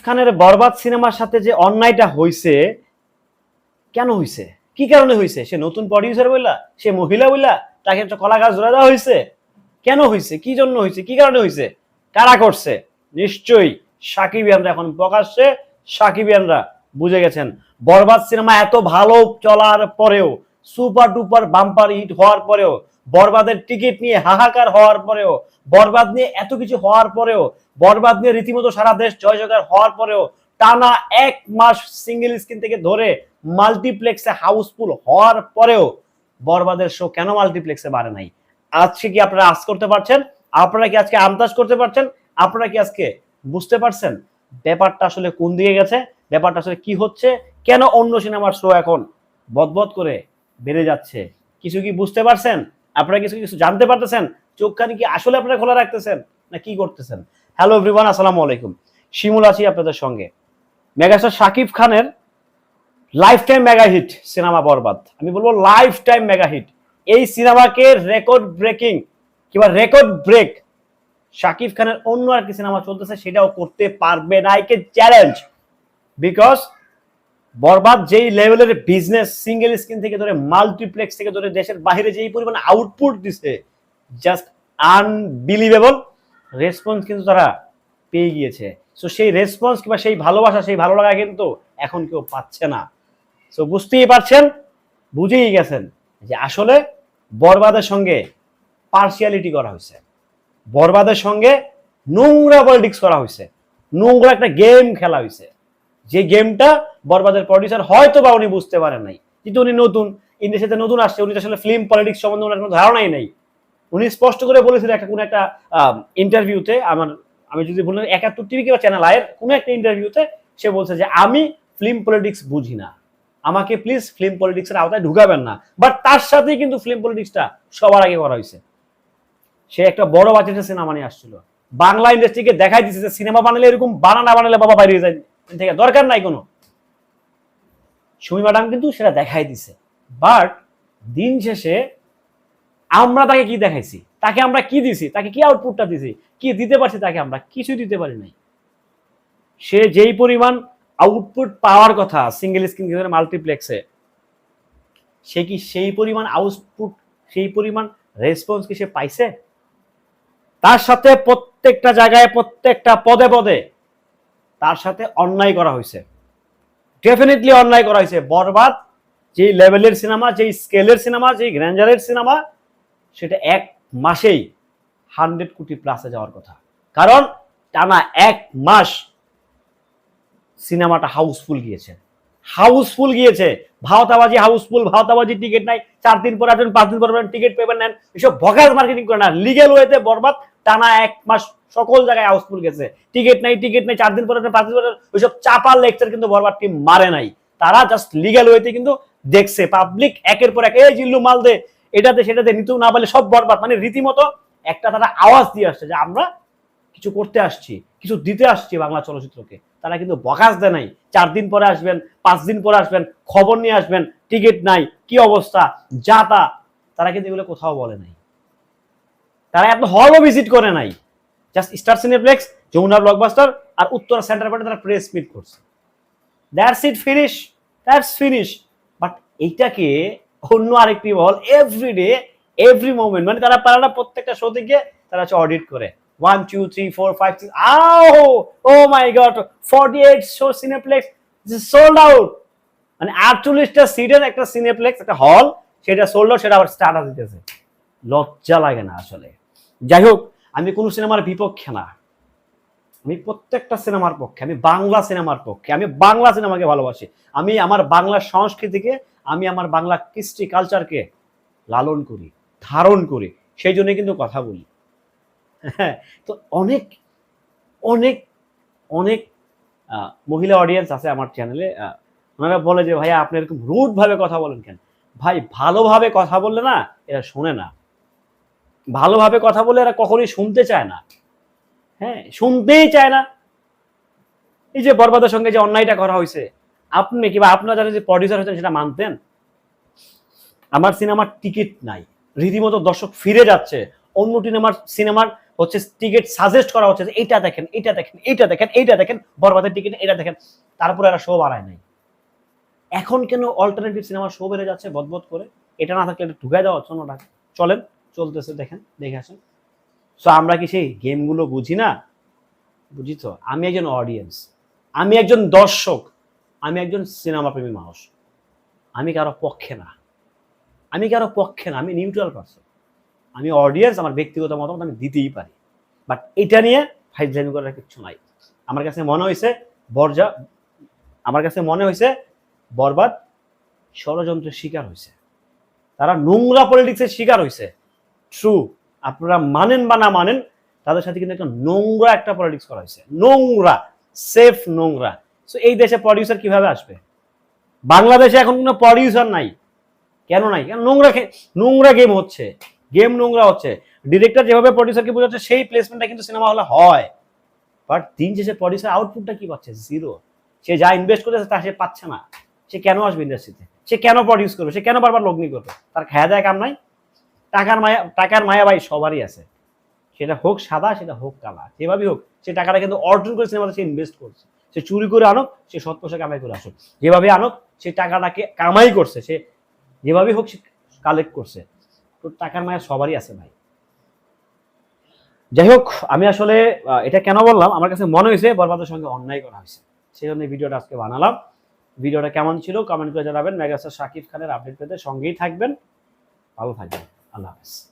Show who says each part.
Speaker 1: খানের বরবাদ সিনেমার সাথে যে অন্যায়টা হইছে, কেন হইছে? কি কারণে হইছে? সে নতুন প্রডিউসার বইলা, সে মহিলা বইলা, তাকে একটা কলা গাছ ধরে দেওয়া হয়েছে কেন হইছে? কি জন্য হইছে? কি কারণে হইছে? কারা করছে? নিশ্চয়ই সাকিবিয়ানরা এখন প্রকাশ্যে সাকিবিয়ানরা বুঝে গেছেন, বরবাদ সিনেমা এত ভালো চলার পরেও সুপার টুপার বাম্পার হিট হওয়ার পরেও বরবাদের টিকিট নিয়ে হাহাকার হওয়ার পরেও, বরবাদ নিয়ে এত কিছু হওয়ার পরেও, বরবাদ নিয়ে রীতিমতো সারা দেশ জয় জয়কার হওয়ার পরেও টানা এক মাস সিঙ্গেল স্ক্রিন থেকে ধরে মাল্টিপ্লেক্সে হাউসফুল হওয়ার পরেও বরবাদের শো কেন মাল্টিপ্লেক্সে বাড়ে নাই? আজকে কি আপনারা আজ করতে পারছেন? আপনারা কি আজকে আমতাজ করতে পারছেন? আপনারা কি আজকে বুঝতে পারছেন? ব্যাপারটা আসলে কোন দিকে গেছে? ব্যাপারটা আসলে কি হচ্ছে? কেন অন্য সিনেমার শো এখন বদবদ করে বেড়ে যাচ্ছে? কিছু কি বুঝতে পারছেন? আপনারা কিছু কিছু জানতে পারতেছেন? চোখখানি কি আসলে আপনারা খোলা রাখতেছেন? না কি করতেছেন? হ্যালো এভরিওয়ান আসসালামু আলাইকুম। শিমুল আছি আপনাদের সঙ্গে। মেগাস্টার শাকিব খানের life time mega hit cinema Borbaad. আমি বলব লাইফ টাইম মেগা হিট এই সিনেমাকে রেকর্ড ব্রেকিং কিংবা রেকর্ড ব্রেক শাকিব খানের অন্য আর কি সিনেমা চলতেছে, সেটাও করতে পারবে না। একে চ্যালেঞ্জ বিকজ বরবাদ যেই লেভেলের বিজনেস সিঙ্গেল স্ক্রিন থেকে ধরে মাল্টিপ্লেক্স থেকে ধরে দেশের বাইরে যেই পরিমাণ আউটপুট দিছে জাস্ট আনবিলিভেবল রেসপন্স কিন্তু তারা পেয়ে গিয়েছে। সো সেই রেসপন্স কিংবা সেই ভালোবাসা, সেই ভালো লাগা কিন্তু এখন কেউ পাচ্ছে না। সো বুঝতেই পারছেন, বুঝেই গেছেন যে আসলে বরবাদের সঙ্গে পার্সিয়ালিটি করা হয়েছে। বরবাদের সঙ্গে নোংরা পলিটিক্স করা হয়েছে। নোংরা একটা গেম খেলা হয়েছে। যে গেমটা বরবাদের প্রডিউসার হয়তো বা উনি বুঝতে পারেন নাই। কিন্তু উনি নতুন ইন্ডাস্ট্রিতে নতুন আসছে, উনি আসলে ফিল্ম পলিটিক্স সম্বন্ধে ওনার কোনো ধারণাই নেই। উনি স্পষ্ট করে বলেছিলেন একটা, কোনো একটা ইন্টারভিউতে আমার, আমি যদি বললাম একাত্তর টিভি কিংবা চ্যানেল আয়ের কোনো একটা ইন্টারভিউতে সে বলছে যে, আমি ফিল্ম পলিটিক্স বুঝি না। আমাকে প্লিজ ফিল্ম পলিটিক্সের আওতায় ঢুকাবেন না। বাট তার সাথেই কিন্তু ফিল্ম পলিটিক্সটা সবার আগে করা হয়েছে। সে একটা বড় বাজেটের সিনেমা নিয়ে আসছিল। বাংলা ইন্ডাস্ট্রিকে দেখাই দিচ্ছে যে সিনেমা বানালে এরকম, বানানা বানালে বাবা বাইরে যায়। থেকে দরকার নাই কোনো। সুমি ম্যাডাম কিন্তু সেটা দেখাই দিছে। বাট দিন শেষে আমরা তাকে কি দেখাইছি? তাকে আমরা কি দিছি? তাকে কি আউটপুটটা দিছি? কি দিতে পারছি তাকে আমরা কিছু দিতে পারি নাই। সে যেই পরিমাণ আউটপুট পাওয়ার কথা সিঙ্গেল স্ক্রিন মাল্টিপ্লেক্সে সে কি সেই পরিমাণ আউটপুট সেই পরিমাণ রেসপন্স কি সে পাইছে? তার সাথে প্রত্যেকটা জায়গায়, প্রত্যেকটা পদে পদে তার সাথে অন্যায় করা হয়েছে। ডেফিনেটলি অন্যায় করা হয়েছে। বরবাদ, যেই লেভেলের সিনেমা, যেই স্কেলের সিনেমা, যেই গ্র্যান্ডারের সিনেমা, সেটা এক মাসেই হান্ড্রেড কোটি প্লাসে যাওয়ার কথা। কারণ টানা এক মাস সিনেমাটা হাউসফুল গিয়েছে। হাউসফুল গিয়েছে। ভাওতাবাজি হাউসফুল, ভাওতাবাজি টিকিট নাই। চার দিন পর আসবেন, পাঁচ দিন পর টিকিট পেবেন, নেন। এসব ভগাস মার্কেটিং করে না। লিগেল ওয়েতে বরবাদ টানা এক মাস সকল জায়গায় হাউসফুল গেছে। টিকিট নাই টিকিট নাই, চার দিন পর পাঁচ দিন পর ওইসব চাপার লেকচার কিন্তু বরবাদ টিম মারে নাই। তারা জাস্ট লিগেল ওয়েতে কিন্তু দেখছে পাবলিক একের পর এক, এই জিল্লু, মাল দে, এটাতে সেটাতে নিতেও না বলে সব বরবাদ। মানে রীতিমতো একটা তারা আওয়াজ দিয়ে আসছে যে আমরা কিছু করতে আসছি, কিছু দিতে আসছি বাংলা চলচ্চিত্রকে। তারা কিন্তু বকাস দেয় নাই, চার দিন পরে আসবেন, পাঁচ দিন পরে আসবেন, খবর নিয়ে আসবেন, টিকিট নাই, কি অবস্থা, যা তা। তারা কিন্তু এগুলো কোথাও বলে নাই। তারা এত হলও ভিজিট করে নাই। Just star cineplex Jamuna blockbuster আর উত্তরা সেন্টার পয়েন্টে তারা প্রেস মিট করছে। That's it finish that's finish but এইটাকে অন্য আরেকটি বল এভরিডে এভরি মোমেন্ট মানে তারা পারে প্রত্যেকটা শো থেকে তারা হচ্ছে অডিট করে। One two three four five six আও! ও my god forty eight show cineplex sold out মানে আটচল্লিশটা সিটের একটা সিনেপ্লেক্স একটা হল সেটা সোল্ড আউট সেটা আবার স্টার্টার দিতেছে। লজ্জা লাগে না আসলে। যাই হোক আমি কোনো সিনেমার বিপক্ষে না। আমি প্রত্যেকটা সিনেমার পক্ষে, আমি বাংলা সিনেমার পক্ষে, আমি বাংলা সিনেমাকে ভালোবাসি। আমি আমার বাংলা সংস্কৃতিকে, আমি আমার বাংলা কৃষ্টি কালচারকে লালন করি, ধারণ করি, সেই জন্য কিন্তু কথা বলি। হ্যাঁ তো অনেক অনেক অনেক মহিলা অডিয়েন্স আছে আমার চ্যানেলে ওনারা বলে যে, ভাইয়া, আপনি এরকম রুটভাবে কথা বলেন কেন? ভাই, ভালোভাবে কথা বললে না, এরা শোনে না। ভালোভাবে কথা বলে এরা কখনোই শুনতে চায় না। হ্যাঁ শুনতেই চায় না। এই যে বরবাদের সঙ্গে যে অন্যায়টা করা হয়েছে, আপনি কিংবা আপনারা যারা যে প্রডিউসার হয়েছেন সেটা মানতেন? আমার সিনেমার টিকিট নাই। রীতিমতো দর্শক ফিরে যাচ্ছে। অন্য সিনেমার সিনেমার হচ্ছে টিকিট সাজেস্ট করা হচ্ছে যে এইটা দেখেন এইটা দেখেন এইটা দেখেন এইটা দেখেন, বরবাদের টিকিট, এটা দেখেন। তারপরে এরা শো বাড়ায় নাই। এখন কেন অল্টারনেটিভ সিনেমার শো বেড়ে যাচ্ছে বদবদ করে? এটা না থাকলে এটা ঢুকাই দেওয়া হচ্ছে চলেন চলতেছে, দেখেন, দেখে আসেন। সো আমরা কি সেই গেমগুলো বুঝি না? বুঝি তো। আমি একজন অডিয়েন্স আমি একজন দর্শক। আমি একজন সিনেমা প্রেমী মানুষ। আমি কারও পক্ষে না। আমি কারও পক্ষে না। আমি নিউট্রাল পার্সন আমি অডিয়েন্স আমার ব্যক্তিগত মতামত আমি দিতেই পারি। বাট এটা নিয়ে ফাইজলামি করার কিছু নাই। আমার কাছে মনে হয়েছে, বরজা, আমার কাছে মনে হয়েছে, বরবাদ ষড়যন্ত্রের শিকার হয়েছে। তারা নোংরা পলিটিক্সের শিকার হয়েছে। ট্রু আপনারা মানেন বা না মানেন, তাদের সাথে কিন্তু একটা নোংরা একটা পলিটিক্স করা হয়েছে। নোংরা সেফ নোংরা। সো এই দেশে প্রডিউসার কীভাবে আসবে? বাংলাদেশে এখন কোনো প্রডিউসার নাই। কেন নাই? কেন নোংরা নোংরা গেম হচ্ছে। গেম নোংরা হচ্ছে। ডিরেক্টর যেভাবে প্রডিউসারকে বোঝাচ্ছে, সেই প্লেসমেন্টটা কিন্তু সিনেমা হলে হয়। বাট দিন শেষে প্রডিউসার আউটপুটটা কি পাচ্ছে? জিরো সে যা ইনভেস্ট করেছে তা সে পাচ্ছে না। সে কেন আসবে ইন্ডাস্ট্রিতে সে কেন প্রডিউস করবে? সে কেন বারবার লগ্নি করবে? তার খায়া দেয় কাম নাই? টাকার মায়া টাকার মায়া ভাই সবারই আছে। সেটা হোক সাদা, সেটা হোক কালা, যেভাবেই হোক, সে টাকাটা কিন্তু অর্জন করে সিনেমাতে সে ইনভেস্ট করছে। সে চুরি করে আনুক, সে সৎ পয়সা কামাই করে আসুক। যেভাবে আনুক, সে টাকাটাকে কামাই করছে, সে যেভাবেই হোক সে কালেক্ট করছে। তো টাকার মায়া সবারই আছে ভাই। যাই হোক, আমি আসলে এটা কেন বললাম? আমার কাছে মনে হয়েছে বরবাদের সঙ্গে অন্যায় করা হয়েছে। সেই জন্য ভিডিওটা আজকে বানালাম। ভিডিওটা কেমন ছিল কমেন্ট করে জানাবেন। মেগাস্টার শাকিব খানের আপডেট পেতে সঙ্গেই থাকবেন। ভালো থাকবেন। আল্লাহ হাফেজ